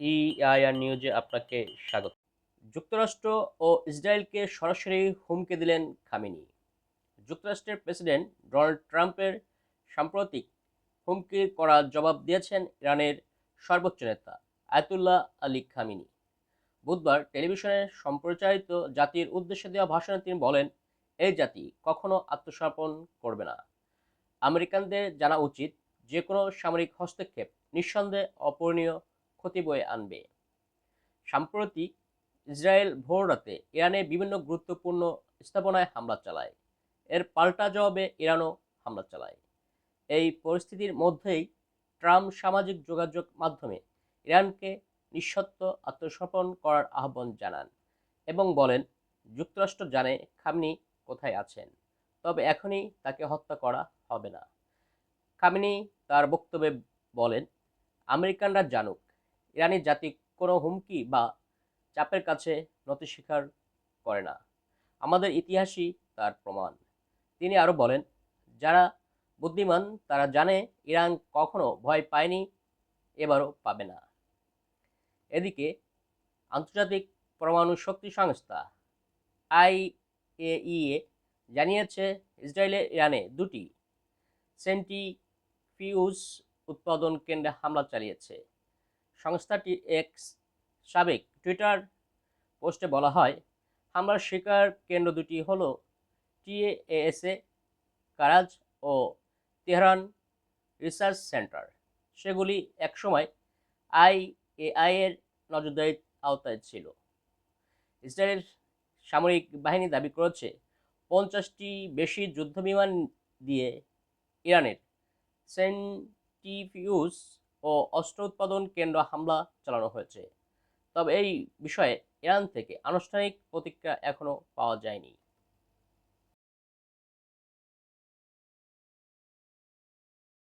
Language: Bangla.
ইআইআর নিউজে আপনাকে স্বাগত। যুক্তরাষ্ট্র ও ইসরায়েলকে সরাসরি হুমকি দিলেন খামিনি। যুক্তরাষ্ট্রের প্রেসিডেন্ট ডোনাল্ড ট্রাম্পের সাম্প্রতিক হুমকি করার জবাব দিয়েছেন ইরানের সর্বোচ্চ নেতা আয়তুল্লাহ আলী খামিনি। বুধবার টেলিভিশনে সম্প্রচারিত জাতির উদ্দেশ্যে দেওয়া ভাষণে তিনি বলেন, এই জাতি কখনো আত্মসমর্পণ করবে না। আমেরিকানদের জানা উচিত যে কোনো সামরিক হস্তক্ষেপ নিঃসন্দেহে অপূরণীয় ক্ষতি বয়ে আনবে। সাম্প্রতিক ইসরায়েল ভোর রাতে ইরানে বিভিন্ন গুরুত্বপূর্ণ স্থাপনায় হামলা চালায়। এর পাল্টা জবাবে ইরানও হামলা চালায়। এই পরিস্থিতির মধ্যেই ট্রাম্প সামাজিক যোগাযোগ মাধ্যমে ইরানকে নিঃশর্ত আত্মসমর্পণ করার আহ্বান জানান এবং বলেন, যুক্তরাষ্ট্র জানে খামনি কোথায় আছেন, তবে এখনই তাকে হত্যা করা হবে না। খামিনি তার বক্তব্যে বলেন, আমেরিকানরা জানুক ইরানি জাতি কোনো হুমকি বা চাপের কাছে নতি স্বীকার করে না। আমাদের ইতিহাসই তার প্রমাণ। তিনি আরও বলেন, যারা বুদ্ধিমান, তারা জানে ইরান কখনো ভয় পায়নি, এবারও পাবে না। এদিকে, আন্তর্জাতিক পরমাণু শক্তি সংস্থা আই এ আইএইএ জানিয়েছে ইসরায়েলের ইরানে দুটি সেন্টিফিউজ উৎপাদন কেন্দ্রে হামলা চালিয়েছে। সংস্থাটি এক্স সাবেক টুইটার পোস্টে বলা হয়, হামলার শিকার কেন্দ্র দুটি হল টিএএসএ, কারাজ ও তেহরান রিসার্চ সেন্টার। সেগুলি একসময় আইএআই এর নজরদারির আওতায় ছিল। ইসরায়েলের সামরিক বাহিনী দাবি করেছে, পঞ্চাশটি বেশি যুদ্ধবিমান দিয়ে ইরানের সেন্টিফিউজ ও অস্ত্র উৎপাদন কেন্দ্র হামলা চালানো হয়েছে। তবে এই বিষয়ে ইরান থেকে আনুষ্ঠানিক প্রতিক্রিয়া এখনও পাওয়া যায়নি।